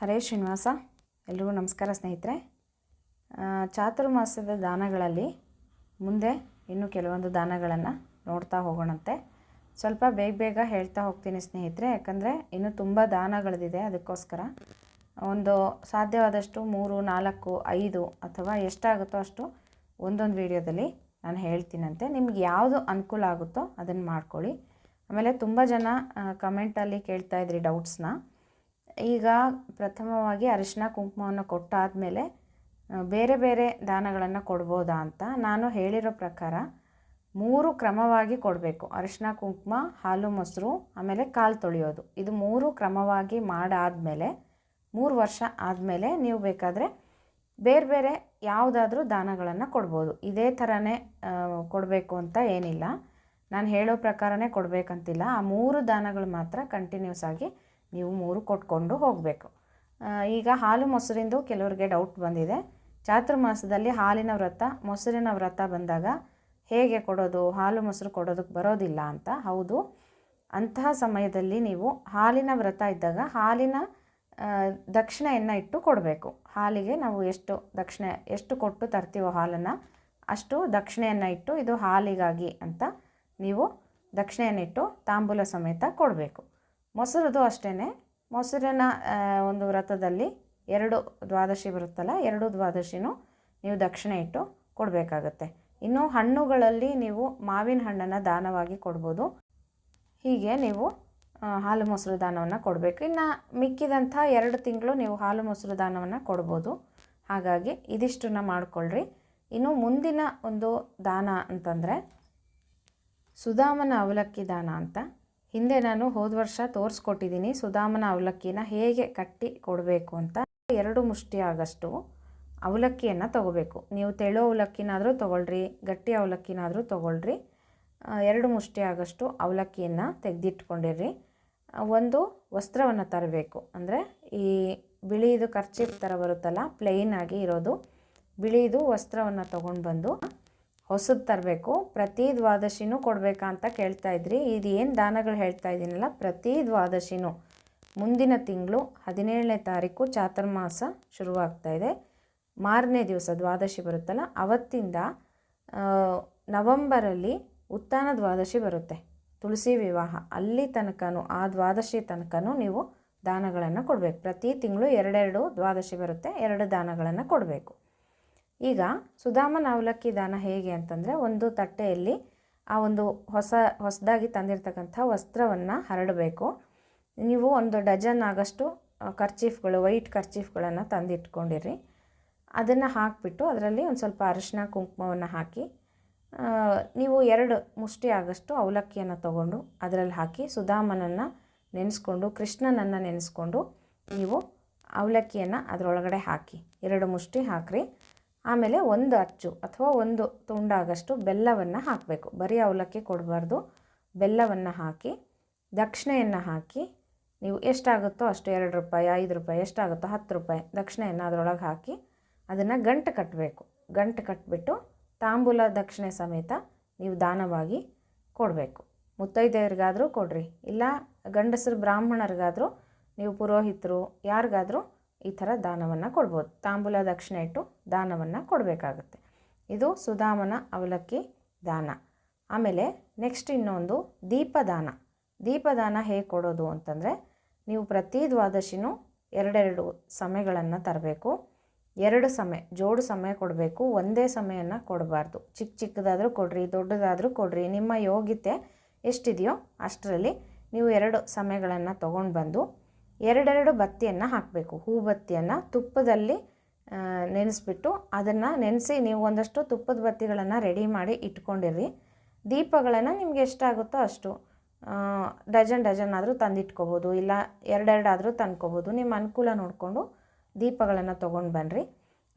ಹರೇ ಶ್ರೀನಿವಾಸ, ಎಲ್ರಿಗೂ ನಮಸ್ಕಾರ ಸ್ನೇಹಿತರೆ. ಚಾತುರ್ಮಾಸದ ದಾನಗಳಲ್ಲಿ ಮುಂದೆ ಇನ್ನೂ ಕೆಲವೊಂದು ದಾನಗಳನ್ನು ನೋಡ್ತಾ ಹೋಗೋಣಂತೆ. ಸ್ವಲ್ಪ ಬೇಗ ಬೇಗ ಹೇಳ್ತಾ ಹೋಗ್ತೀನಿ ಸ್ನೇಹಿತರೆ, ಯಾಕಂದರೆ ಇನ್ನೂ ತುಂಬ ದಾನಗಳದಿದೆ ಅದಕ್ಕೋಸ್ಕರ. ಒಂದು ಸಾಧ್ಯವಾದಷ್ಟು ಮೂರು, ನಾಲ್ಕು, ಐದು ಅಥವಾ ಎಷ್ಟಾಗುತ್ತೋ ಅಷ್ಟು ಒಂದೊಂದು ವಿಡಿಯೋದಲ್ಲಿ ನಾನು ಹೇಳ್ತೀನಂತೆ. ನಿಮ್ಗೆ ಯಾವುದು ಅನುಕೂಲ ಆಗುತ್ತೋ ಅದನ್ನು ಮಾಡ್ಕೊಳ್ಳಿ. ಆಮೇಲೆ ತುಂಬ ಜನ ಕಮೆಂಟಲ್ಲಿ ಕೇಳ್ತಾ ಇದ್ರಿ ಡೌಟ್ಸ್ನ ಈಗ ಪ್ರಥಮವಾಗಿ ಅರಿಶಿನ ಕುಂಕುಮವನ್ನು ಕೊಟ್ಟಾದಮೇಲೆ ಬೇರೆ ಬೇರೆ ದಾನಗಳನ್ನು ಕೊಡ್ಬೋದಾ ಅಂತ ನಾನು ಹೇಳಿರೋ ಪ್ರಕಾರ ಮೂರು ಕ್ರಮವಾಗಿ ಕೊಡಬೇಕು. ಅರಿಶಿನ ಕುಂಕುಮ, ಹಾಲು ಮೊಸರು, ಆಮೇಲೆ ಕಾಲು ತೊಳೆಯೋದು. ಇದು ಮೂರು ಕ್ರಮವಾಗಿ ಮಾಡಾದಮೇಲೆ, ಮೂರು ವರ್ಷ ಆದಮೇಲೆ ನೀವು ಬೇಕಾದರೆ ಬೇರೆ ಬೇರೆ ಯಾವುದಾದ್ರೂ ದಾನಗಳನ್ನು ಕೊಡ್ಬೋದು. ಇದೇ ಥರನೇ ಕೊಡಬೇಕು ಅಂತ ಏನಿಲ್ಲ. ನಾನು ಹೇಳೋ ಪ್ರಕಾರನೇ ಕೊಡಬೇಕಂತಿಲ್ಲ. ಆ ಮೂರು ದಾನಗಳು ಮಾತ್ರ ಕಂಟಿನ್ಯೂಸ್ ಆಗಿ ನೀವು ಮೂರು ಕೊಟ್ಕೊಂಡು ಹೋಗಬೇಕು. ಈಗ ಹಾಲು ಮೊಸರಿಂದು ಕೆಲವರಿಗೆ ಡೌಟ್ ಬಂದಿದೆ. ಚಾತುರ್ಮಾಸದಲ್ಲಿ ಹಾಲಿನ ವ್ರತ, ಮೊಸರಿನ ವ್ರತ ಬಂದಾಗ ಹೇಗೆ ಕೊಡೋದು, ಹಾಲು ಮೊಸರು ಕೊಡೋದಕ್ಕೆ ಬರೋದಿಲ್ಲ ಅಂತ? ಹೌದು. ಅಂತಹ ಸಮಯದಲ್ಲಿ ನೀವು ಹಾಲಿನ ವ್ರತ ಇದ್ದಾಗ ಹಾಲಿನ ದಕ್ಷಿಣೆಯನ್ನು ಇಟ್ಟು ಕೊಡಬೇಕು. ಹಾಲಿಗೆ ನಾವು ಎಷ್ಟು ದಕ್ಷಿಣೆ, ಎಷ್ಟು ಕೊಟ್ಟು ತರ್ತೀವೋ ಹಾಲನ್ನು, ಅಷ್ಟು ದಕ್ಷಿಣೆಯನ್ನು ಇಟ್ಟು ಇದು ಹಾಲಿಗಾಗಿ ಅಂತ ನೀವು ದಕ್ಷಿಣೆಯನ್ನಿಟ್ಟು ತಾಂಬೂಲ ಸಮೇತ ಕೊಡಬೇಕು. ಮೊಸರದು ಅಷ್ಟೇ ಮೊಸರಿನ ಒಂದು ವ್ರತದಲ್ಲಿ ಎರಡು ದ್ವಾದಶಿ ಬರುತ್ತಲ್ಲ, ಎರಡು ದ್ವಾದಶಿನೂ ನೀವು ದಕ್ಷಿಣ ಇಟ್ಟು ಕೊಡಬೇಕಾಗತ್ತೆ. ಇನ್ನು ಹಣ್ಣುಗಳಲ್ಲಿ ನೀವು ಮಾವಿನ ಹಣ್ಣನ್ನು ದಾನವಾಗಿ ಕೊಡ್ಬೋದು. ಹೀಗೆ ನೀವು ಹಾಲು ಮೊಸರು ದಾನವನ್ನು ಕೊಡಬೇಕು. ಇನ್ನು ಮಿಕ್ಕಿದಂಥ ಎರಡು ತಿಂಗಳು ನೀವು ಹಾಲು ಮೊಸರು ದಾನವನ್ನು ಕೊಡ್ಬೋದು. ಹಾಗಾಗಿ ಇದಿಷ್ಟನ್ನ ಮಾಡಿಕೊಳ್ಳ್ರಿ ಇನ್ನು ಮುಂದಿನ ಒಂದು ದಾನ ಅಂತಂದರೆ ಸುಧಾಮನ ಅವಲಕ್ಕಿ ದಾನ ಅಂತ. ಹಿಂದೆ ನಾನು ಹೋದ ವರ್ಷ ತೋರಿಸ್ಕೊಟ್ಟಿದ್ದೀನಿ ಸುಧಾಮನ ಅವಲಕ್ಕಿನ ಹೇಗೆ ಕಟ್ಟಿ ಕೊಡಬೇಕು ಅಂತ. ಎರಡು ಮುಷ್ಟಿ ಆಗಷ್ಟು ಅವಲಕ್ಕಿಯನ್ನು ತಗೋಬೇಕು. ನೀವು ತೆಳು ಅವಲಕ್ಕಿನಾದರೂ ತೊಗೊಳ್ರಿ, ಗಟ್ಟಿ ಅವಲಕ್ಕಿನಾದರೂ ತೊಗೊಳ್ರಿ. ಎರಡು ಮುಷ್ಟಿ ಆಗಷ್ಟು ಅವಲಕ್ಕಿಯನ್ನು ತೆಗೆದಿಟ್ಕೊಂಡಿರ್ರಿ. ಒಂದು ವಸ್ತ್ರವನ್ನು ತರಬೇಕು. ಅಂದರೆ ಈ ಬಿಳಿದು ಖರ್ಚಿಗೆ ಥರ ಬರುತ್ತಲ್ಲ ಪ್ಲೈನ್ ಆಗಿ ಇರೋದು. ಬಿಳಿದು ವಸ್ತ್ರವನ್ನು ತೊಗೊಂಡು ಬಂದು ಹೊಸದು ತರಬೇಕು ಪ್ರತಿ ದ್ವಾದಶಿನೂ ಕೊಡಬೇಕಾ ಅಂತ ಕೇಳ್ತಾ ಇದ್ರಿ. ಇದು ಏನು ದಾನಗಳು ಹೇಳ್ತಾ ಇದ್ದೀನಲ್ಲ ಪ್ರತಿ ದ್ವಾದಶಿನೂ ಮುಂದಿನ ತಿಂಗಳು ಹದಿನೇಳನೇ ತಾರೀಕು ಚಾತುರ್ಮಾಸ ಶುರುವಾಗ್ತಾ ಇದೆ. ಮಾರನೇ ದಿವಸ ದ್ವಾದಶಿ ಬರುತ್ತಲ್ಲ, ಅವತ್ತಿಂದ ನವಂಬರಲ್ಲಿ ಉತ್ತಾನ ದ್ವಾದಶಿ ಬರುತ್ತೆ. ತುಳಸಿ ವಿವಾಹ, ಅಲ್ಲಿ ತನಕನೂ, ಆ ದ್ವಾದಶಿ ತನಕನೂ ನೀವು ದಾನಗಳನ್ನು ಕೊಡಬೇಕು. ಪ್ರತಿ ತಿಂಗಳು ಎರಡೆರಡು ದ್ವಾದಶಿ ಬರುತ್ತೆ, ಎರಡು ದಾನಗಳನ್ನು ಕೊಡಬೇಕು. ಈಗ ಸುಧಾಮನ ಅವಲಕ್ಕಿ ದಾನ ಹೇಗೆ ಅಂತಂದರೆ ಒಂದು ತಟ್ಟೆಯಲ್ಲಿ ಆ ಒಂದು ಹೊಸ, ಹೊಸದಾಗಿ ತಂದಿರತಕ್ಕಂಥ ವಸ್ತ್ರವನ್ನು ಹರಡಬೇಕು. ನೀವು ಒಂದು ಡಜನ್ ಆಗಷ್ಟು ಖರ್ಚೀಫ್ಗಳು ವೈಟ್ ಕರ್ಚೀಫ್ಗಳನ್ನು ತಂದಿಟ್ಕೊಂಡಿರಿ. ಅದನ್ನು ಹಾಕಿಬಿಟ್ಟು ಅದರಲ್ಲಿ ಒಂದು ಸ್ವಲ್ಪ ಅರಿಶಿನ, ಕುಂಕುಮವನ್ನು ಹಾಕಿ ನೀವು ಎರಡು ಮುಷ್ಟಿ ಆಗಷ್ಟು ಅವಲಕ್ಕಿಯನ್ನು ತಗೊಂಡು ಅದರಲ್ಲಿ ಹಾಕಿ ಸುಧಾಮನನ್ನು ನೆನೆಸ್ಕೊಂಡು, ಕೃಷ್ಣನನ್ನು ನೆನೆಸ್ಕೊಂಡು ನೀವು ಅವಲಕ್ಕಿಯನ್ನು ಅದರೊಳಗಡೆ ಹಾಕಿ. ಎರಡು ಮುಷ್ಟಿ ಹಾಕ್ರಿ. ಆಮೇಲೆ ಒಂದು ಅಚ್ಚು ಅಥವಾ ಒಂದು ತುಂಡಾಗಷ್ಟು ಬೆಲ್ಲವನ್ನು ಹಾಕಬೇಕು. ಬರೀ ಅವಲಕ್ಕಿ ಕೊಡಬಾರ್ದು. ಬೆಲ್ಲವನ್ನು ಹಾಕಿ, ದಕ್ಷಿಣೆಯನ್ನು ಹಾಕಿ, ನೀವು ಎಷ್ಟಾಗುತ್ತೋ ಅಷ್ಟು ಎರಡು ರೂಪಾಯಿ, ಐದು ರೂಪಾಯಿ, ಎಷ್ಟಾಗುತ್ತೋ ಹತ್ತು ರೂಪಾಯಿ ದಕ್ಷಿಣೆಯನ್ನು ಅದರೊಳಗೆ ಹಾಕಿ ಅದನ್ನು ಗಂಟು ಕಟ್ಟಬೇಕು. ಗಂಟು ಕಟ್ಟಿಬಿಟ್ಟು ತಾಂಬೂಲ ದಕ್ಷಿಣೆ ಸಮೇತ ನೀವು ದಾನವಾಗಿ ಕೊಡಬೇಕು. ಮುತ್ತೈದೆಯರಿಗಾದರೂ ಕೊಡ್ರಿ. ಇಲ್ಲ ಗಂಡಸರು ಬ್ರಾಹ್ಮಣರಿಗಾದರೂ, ನೀವು ಪುರೋಹಿತರು ಯಾರಿಗಾದರೂ ಈ ಥರ ದಾನವನ್ನು ಕೊಡ್ಬೋದು. ತಾಂಬೂಲ ದಕ್ಷಿಣ ಇಟ್ಟು ದಾನವನ್ನು ಕೊಡಬೇಕಾಗತ್ತೆ. ಇದು ಸುಧಾಮನ ಅವಲಕ್ಕಿ ದಾನ. ಆಮೇಲೆ ನೆಕ್ಸ್ಟ್ ಇನ್ನೊಂದು ದೀಪದಾನ. ದೀಪದಾನ ಹೇಗೆ ಕೊಡೋದು ಅಂತಂದರೆ ನೀವು ಪ್ರತಿ ದ್ವಾದಶಿನೂ ಎರಡೆರಡು ಸಮಯಗಳನ್ನು ತರಬೇಕು. ಎರಡು ಸಮಯ, ಜೋಡು ಸಮಯ ಕೊಡಬೇಕು. ಒಂದೇ ಸಮಯನ ಕೊಡಬಾರ್ದು. ಚಿಕ್ಕ ಚಿಕ್ಕದಾದರೂ ಕೊಡ್ರಿ, ದೊಡ್ಡದಾದರೂ ಕೊಡ್ರಿ. ನಿಮ್ಮ ಯೋಗ್ಯತೆ ಎಷ್ಟಿದೆಯೋ ಅಷ್ಟರಲ್ಲಿ ನೀವು ಎರಡು ಸಮಯಗಳನ್ನು ತೊಗೊಂಡು ಬಂದು ಎರಡೆರಡು ಬತ್ತಿಯನ್ನು ಹಾಕಬೇಕು. ಹೂ ಬತ್ತಿಯನ್ನು ತುಪ್ಪದಲ್ಲಿ ನೆನೆಸ್ಬಿಟ್ಟು ಅದನ್ನು ನೆನೆಸಿ ನೀವು ಒಂದಷ್ಟು ತುಪ್ಪದ ಬತ್ತಿಗಳನ್ನು ರೆಡಿ ಮಾಡಿ ಇಟ್ಕೊಂಡಿರಿ ದೀಪಗಳನ್ನು ನಿಮ್ಗೆ ಎಷ್ಟಾಗುತ್ತೋ ಅಷ್ಟು ಡಜನ್ ಡಜನ್ ಆದರೂ ತಂದಿಟ್ಕೋಬೋದು, ಇಲ್ಲ ಎರಡೆರಡಾದರೂ ತಂದ್ಕೋಬೋದು. ನಿಮ್ಮ ಅನುಕೂಲ ನೋಡಿಕೊಂಡು ದೀಪಗಳನ್ನು ತೊಗೊಂಡು ಬನ್ನಿರಿ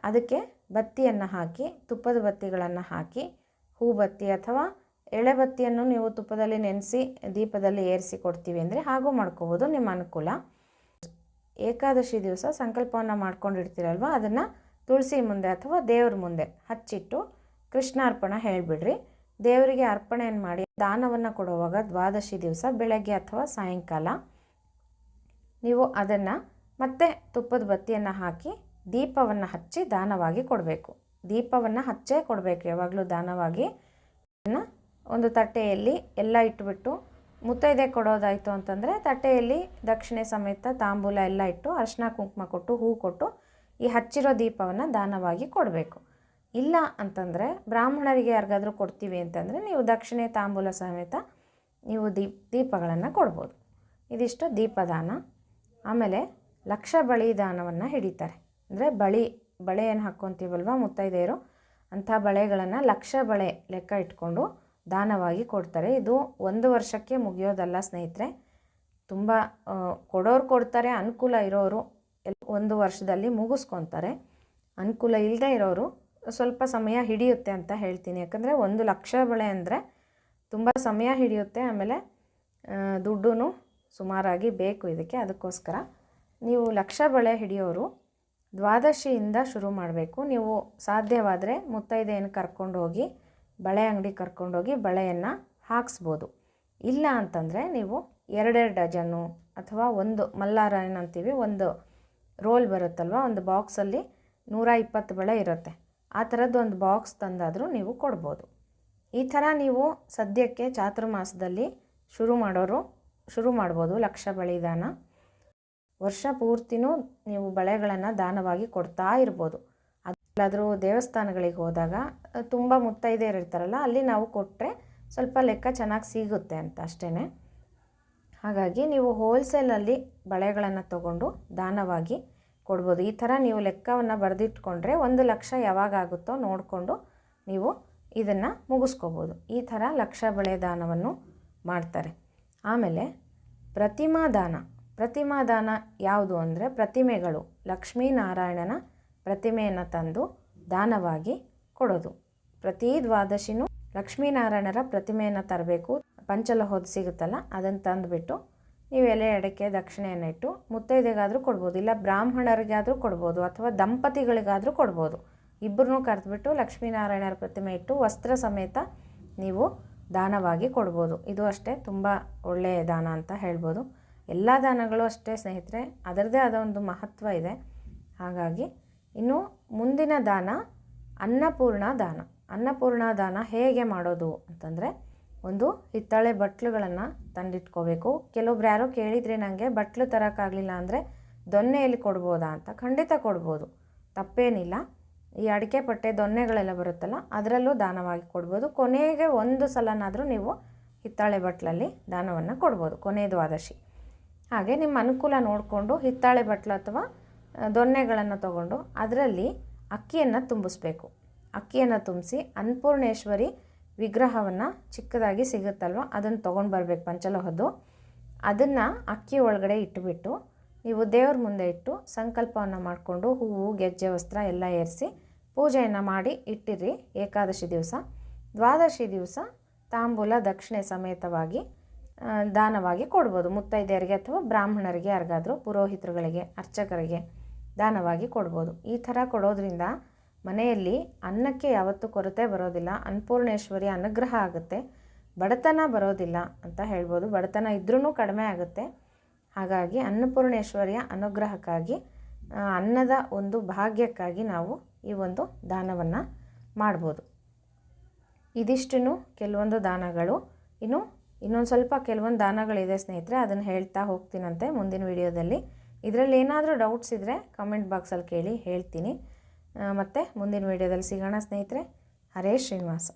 ಅದಕ್ಕೆ ಬತ್ತಿಯನ್ನು ಹಾಕಿ, ತುಪ್ಪದ ಬತ್ತಿಗಳನ್ನು ಹಾಕಿ ಹೂ ಬತ್ತಿ ಅಥವಾ ಎಳೆ ಬತ್ತಿಯನ್ನು ನೀವು ತುಪ್ಪದಲ್ಲಿ ನೆನೆಸಿ ದೀಪದಲ್ಲಿ ಏರಿಸಿ ಕೊಡ್ತೀವಿ ಅಂದರೆ ಹಾಗೂ ಮಾಡ್ಕೋಬೋದು, ನಿಮ್ಮ ಅನುಕೂಲ. ಏಕಾದಶಿ ದಿವಸ ಸಂಕಲ್ಪವನ್ನು ಮಾಡ್ಕೊಂಡಿರ್ತೀರಲ್ವ? ಅದನ್ನು ತುಳಸಿ ಮುಂದೆ ಅಥವಾ ದೇವ್ರ ಮುಂದೆ ಹಚ್ಚಿಟ್ಟು ಕೃಷ್ಣಾರ್ಪಣ ಹೇಳಿಬಿಡ್ರಿ. ದೇವರಿಗೆ ಅರ್ಪಣೆಯನ್ನು ಮಾಡಿ ದಾನವನ್ನು ಕೊಡುವಾಗ ದ್ವಾದಶಿ ದಿವಸ ಬೆಳಗ್ಗೆ ಅಥವಾ ಸಾಯಂಕಾಲ ನೀವು ಅದನ್ನು ಮತ್ತೆ ತುಪ್ಪದ ಬತ್ತಿಯನ್ನು ಹಾಕಿ ದೀಪವನ್ನು ಹಚ್ಚಿ ದಾನವಾಗಿ ಕೊಡಬೇಕು. ದೀಪವನ್ನು ಹಚ್ಚೇ ಕೊಡಬೇಕು. ಯಾವಾಗಲೂ ದಾನವಾಗಿ ಅದನ್ನು ಒಂದು ತಟ್ಟೆಯಲ್ಲಿ ಎಲ್ಲ ಇಟ್ಬಿಟ್ಟು ಮುತ್ತೈದೆ ಕೊಡೋದಾಯಿತು ಅಂತಂದರೆ ತಟ್ಟೆಯಲ್ಲಿ ದಕ್ಷಿಣೆ ಸಮೇತ ತಾಂಬೂಲ ಎಲ್ಲ ಇಟ್ಟು ಅರಿಶಿನ ಕುಂಕುಮ ಕೊಟ್ಟು, ಹೂ ಕೊಟ್ಟು ಈ ಹಚ್ಚಿರೋ ದೀಪವನ್ನು ದಾನವಾಗಿ ಕೊಡಬೇಕು. ಇಲ್ಲ ಅಂತಂದರೆ ಬ್ರಾಹ್ಮಣರಿಗೆ ಯಾರಿಗಾದರೂ ಕೊಡ್ತೀವಿ ಅಂತಂದರೆ ನೀವು ದಕ್ಷಿಣೆ ತಾಂಬೂಲ ಸಮೇತ ನೀವು ದೀಪ್ ದೀಪಗಳನ್ನು ಕೊಡ್ಬೋದು. ಇದಿಷ್ಟು ದೀಪದಾನ. ಆಮೇಲೆ ಲಕ್ಷ ಬಳಿ ದಾನವನ್ನು ಹಿಡಿತಾರೆ. ಅಂದರೆ ಬಳಿ ಬಳೆ ಏನು ಹಾಕ್ಕೊತೀವಲ್ವ ಮುತ್ತೈದೆಯರು? ಅಂಥ ಬಳೆಗಳನ್ನು ಲಕ್ಷ ಬಳೆ ಲೆಕ್ಕ ಇಟ್ಕೊಂಡು ದಾನವಾಗಿ ಕೊಡ್ತಾರೆ. ಇದು ಒಂದು ವರ್ಷಕ್ಕೆ ಮುಗಿಯೋದಲ್ಲ ಸ್ನೇಹಿತರೆ. ತುಂಬ ಕೊಡೋರು ಕೊಡ್ತಾರೆ, ಅನುಕೂಲ ಇರೋರು ಎಲ್, ಒಂದು ವರ್ಷದಲ್ಲಿ ಮುಗಿಸ್ಕೊತಾರೆ. ಅನುಕೂಲ ಇಲ್ಲದೆ ಇರೋರು ಸ್ವಲ್ಪ ಸಮಯ ಹಿಡಿಯುತ್ತೆ ಅಂತ ಹೇಳ್ತೀನಿ. ಯಾಕಂದರೆ ಒಂದು ಲಕ್ಷ ಬಳೆ ಅಂದರೆ ತುಂಬ ಸಮಯ ಹಿಡಿಯುತ್ತೆ. ಆಮೇಲೆ ದುಡ್ಡು ಸುಮಾರಾಗಿ ಬೇಕು ಇದಕ್ಕೆ. ಅದಕ್ಕೋಸ್ಕರ ನೀವು ಲಕ್ಷ ಬಳೆ ಹಿಡಿಯೋರು ದ್ವಾದಶಿಯಿಂದ ಶುರು ಮಾಡಬೇಕು. ನೀವು ಸಾಧ್ಯವಾದರೆ ಮುತ್ತೈದೆಯನ್ನು ಕರ್ಕೊಂಡು ಹೋಗಿ ಬಳೆ ಅಂಗಡಿ ಕರ್ಕೊಂಡೋಗಿ ಬಳೆಯನ್ನು ಹಾಕ್ಸ್ಬೋದು. ಇಲ್ಲ ಅಂತಂದರೆ ನೀವು ಎರಡೆರಡು ಡಜನ್ನು ಅಥವಾ ಒಂದು ಮಲ್ಲಾರ ಏನಂತೀವಿ, ಒಂದು ರೋಲ್ ಬರುತ್ತಲ್ವ, ಒಂದು ಬಾಕ್ಸಲ್ಲಿ ನೂರ ಇಪ್ಪತ್ತು ಬಳೆ ಇರುತ್ತೆ. ಆ ಥರದ್ದು ಒಂದು ಬಾಕ್ಸ್ ತಂದಾದರೂ ನೀವು ಕೊಡ್ಬೋದು. ಈ ಥರ ನೀವು ಸದ್ಯಕ್ಕೆ ಚಾತುರ್ಮಾಸದಲ್ಲಿ ಶುರು ಮಾಡೋರು, ಶುರು ಮಾಡ್ಬೋದು ಲಕ್ಷ ಬಳಿದಾನ ವರ್ಷ ಪೂರ್ತಿನೂ ನೀವು ಬಳೆಗಳನ್ನು ದಾನವಾಗಿ ಕೊಡ್ತಾ ಇರ್ಬೋದು. ಅದಲ್ಲಾದರೂ ದೇವಸ್ಥಾನಗಳಿಗೆ ಹೋದಾಗ ತುಂಬ ಮುತ್ತೈದೆಯರು ಇರ್ತಾರಲ್ಲ, ಅಲ್ಲಿ ನಾವು ಕೊಟ್ಟರೆ ಸ್ವಲ್ಪ ಲೆಕ್ಕ ಚೆನ್ನಾಗಿ ಸಿಗುತ್ತೆ ಅಂತ ಅಷ್ಟೇ ಹಾಗಾಗಿ ನೀವು ಹೋಲ್ಸೇಲಲ್ಲಿ ಬಳೆಗಳನ್ನು ತಗೊಂಡು ದಾನವಾಗಿ ಕೊಡ್ಬೋದು. ಈ ಥರ ನೀವು ಲೆಕ್ಕವನ್ನು ಬರೆದಿಟ್ಕೊಂಡ್ರೆ ಒಂದು ಲಕ್ಷ ಯಾವಾಗ ಆಗುತ್ತೋ ನೋಡಿಕೊಂಡು ನೀವು ಇದನ್ನು ಮುಗಿಸ್ಕೋಬೋದು. ಈ ಥರ ಲಕ್ಷ ಬಳೆ ದಾನವನ್ನು ಮಾಡ್ತಾರೆ. ಆಮೇಲೆ ಪ್ರತಿಮಾ ದಾನ. ಪ್ರತಿಮಾ ದಾನ ಯಾವುದು ಅಂದರೆ ಪ್ರತಿಮೆಗಳು. ಲಕ್ಷ್ಮೀನಾರಾಯಣನ ಪ್ರತಿಮೆಯನ್ನು ತಂದು ದಾನವಾಗಿ ಕೊಡೋದು. ಪ್ರತಿ ದ್ವಾದಶಿನೂ ಲಕ್ಷ್ಮೀನಾರಾಯಣರ ಪ್ರತಿಮೆಯನ್ನು ತರಬೇಕು. ಪಂಚಲೋಹದ ಸಿಗುತ್ತಲ್ಲ, ಅದನ್ನು ತಂದುಬಿಟ್ಟು ನೀವು ಎಲೆ ಎಡಕ್ಕೆ ದಕ್ಷಿಣೆಯನ್ನು ಇಟ್ಟು ಮುತ್ತೈದೆಗಾದರೂ ಕೊಡ್ಬೋದು, ಇಲ್ಲ ಬ್ರಾಹ್ಮಣರಿಗಾದರೂ ಕೊಡ್ಬೋದು, ಅಥವಾ ದಂಪತಿಗಳಿಗಾದರೂ ಕೊಡ್ಬೋದು. ಇಬ್ಬರನ್ನೂ ಕರೆದುಬಿಟ್ಟು ಲಕ್ಷ್ಮೀನಾರಾಯಣರ ಪ್ರತಿಮೆ ಇಟ್ಟು ವಸ್ತ್ರ ಸಮೇತ ನೀವು ದಾನವಾಗಿ ಕೊಡ್ಬೋದು. ಇದು ಅಷ್ಟೇ, ತುಂಬ ಒಳ್ಳೆಯ ದಾನ ಅಂತ ಹೇಳ್ಬೋದು. ಎಲ್ಲ ದಾನಗಳು ಅಷ್ಟೇ ಸ್ನೇಹಿತರೆ, ಅದರದ್ದೇ ಆದ ಒಂದು ಮಹತ್ವ ಇದೆ. ಹಾಗಾಗಿ ಇನ್ನು ಮುಂದಿನ ದಾನ ಅನ್ನಪೂರ್ಣ ದಾನ. ಅನ್ನಪೂರ್ಣ ದಾನ ಹೇಗೆ ಮಾಡೋದು ಅಂತಂದರೆ ಒಂದು ಹಿತ್ತಾಳೆ ಬಟ್ಲುಗಳನ್ನು ತಂದಿಟ್ಕೋಬೇಕು. ಕೆಲವೊಬ್ರು ಯಾರೋ ಕೇಳಿದರೆ ನನಗೆ ಬಟ್ಲು ತರೋಕ್ಕಾಗಲಿಲ್ಲ ಅಂದರೆ ದೊನ್ನೆಯಲ್ಲಿ ಕೊಡ್ಬೋದಾ ಅಂತ ಖಂಡಿತ ಕೊಡ್ಬೋದು. ತಪ್ಪೇನಿಲ್ಲ. ಈ ಅಡಿಕೆ ಪಟ್ಟೆ ದೊನ್ನೆಗಳೆಲ್ಲ ಬರುತ್ತಲ್ಲ ಅದರಲ್ಲೂ ದಾನವಾಗಿ ಕೊಡ್ಬೋದು. ಕೊನೆಗೆ ಒಂದು ಸಲನಾದರೂ ನೀವು ಹಿತ್ತಾಳೆ ಬಟ್ಲಲ್ಲಿ ದಾನವನ್ನು ಕೊಡ್ಬೋದು ಕೊನೆಯ ದ್ವಾದಶಿ ಹಾಗೆ ನಿಮ್ಮ ಅನುಕೂಲ ನೋಡಿಕೊಂಡು ಹಿತ್ತಾಳೆ ಬಟ್ಲು ಅಥವಾ ದೊನ್ನೆಗಳನ್ನು ತಗೊಂಡು ಅದರಲ್ಲಿ ಅಕ್ಕಿಯನ್ನು ತುಂಬಿಸ್ಬೇಕು. ಅಕ್ಕಿಯನ್ನು ತುಂಬಿಸಿ ಅನ್ನಪೂರ್ಣೇಶ್ವರಿ ವಿಗ್ರಹವನ್ನು ಚಿಕ್ಕದಾಗಿ ಸಿಗುತ್ತಲ್ವ? ಅದನ್ನು ತೊಗೊಂಡು ಬರಬೇಕು ಪಂಚಲೋಹದ್ದು ಅದನ್ನು ಅಕ್ಕಿ ಒಳಗಡೆ ಇಟ್ಟುಬಿಟ್ಟು ನೀವು ದೇವ್ರ ಮುಂದೆ ಇಟ್ಟು ಸಂಕಲ್ಪವನ್ನು ಮಾಡಿಕೊಂಡು ಹೂವು, ಗೆಜ್ಜೆ, ವಸ್ತ್ರ ಎಲ್ಲ ಏರಿಸಿ ಪೂಜೆಯನ್ನು ಮಾಡಿ ಇಟ್ಟಿರಿ ಏಕಾದಶಿ ದಿವಸ. ದ್ವಾದಶಿ ದಿವಸ ತಾಂಬೂಲ ದಕ್ಷಿಣೆ ಸಮೇತವಾಗಿ ದಾನವಾಗಿ ಕೊಡ್ಬೋದು ಮುತ್ತೈದೆಯರಿಗೆ ಅಥವಾ ಬ್ರಾಹ್ಮಣರಿಗೆ, ಯಾರಿಗಾದರೂ ಪುರೋಹಿತರುಗಳಿಗೆ, ಅರ್ಚಕರಿಗೆ. ದಾನವಾಗಿ ಕೊಡ್ಬೋದು. ಈ ಥರ ಕೊಡೋದ್ರಿಂದ ಮನೆಯಲ್ಲಿ ಅನ್ನಕ್ಕೆ ಯಾವತ್ತೂ ಕೊರತೆ ಬರೋದಿಲ್ಲ. ಅನ್ನಪೂರ್ಣೇಶ್ವರಿ ಅನುಗ್ರಹ ಆಗುತ್ತೆ. ಬಡತನ ಬರೋದಿಲ್ಲ ಅಂತ ಹೇಳ್ಬೋದು. ಬಡತನ ಇದ್ರೂ ಕಡಿಮೆ ಆಗುತ್ತೆ. ಹಾಗಾಗಿ ಅನ್ನಪೂರ್ಣೇಶ್ವರಿಯ ಅನುಗ್ರಹಕ್ಕಾಗಿ ಅನ್ನದ ಒಂದು ಭಾಗ್ಯಕ್ಕಾಗಿ ನಾವು ಈ ಒಂದು ದಾನವನ್ನು ಮಾಡ್ಬೋದು. ಇದಿಷ್ಟು ಕೆಲವೊಂದು ದಾನಗಳು. ಇನ್ನು ಇನ್ನೊಂದು ಸ್ವಲ್ಪ ಕೆಲವೊಂದು ದಾನಗಳಿದೆ ಸ್ನೇಹಿತರೆ, ಅದನ್ನು ಹೇಳ್ತಾ ಹೋಗ್ತೀನಂತೆ ಮುಂದಿನ ವಿಡಿಯೋದಲ್ಲಿ. ಇದರಲ್ಲಿ ಏನಾದರೂ ಡೌಟ್ಸ್ ಇದ್ದರೆ ಕಮೆಂಟ್ ಬಾಕ್ಸಲ್ಲಿ ಕೇಳಿ ಹೇಳ್ತೀನಿ. ಮತ್ತು ಮುಂದಿನ ವಿಡಿಯೋದಲ್ಲಿ ಸಿಗೋಣ ಸ್ನೇಹಿತರೆ. ಹರೇ ಶ್ರೀನಿವಾಸ.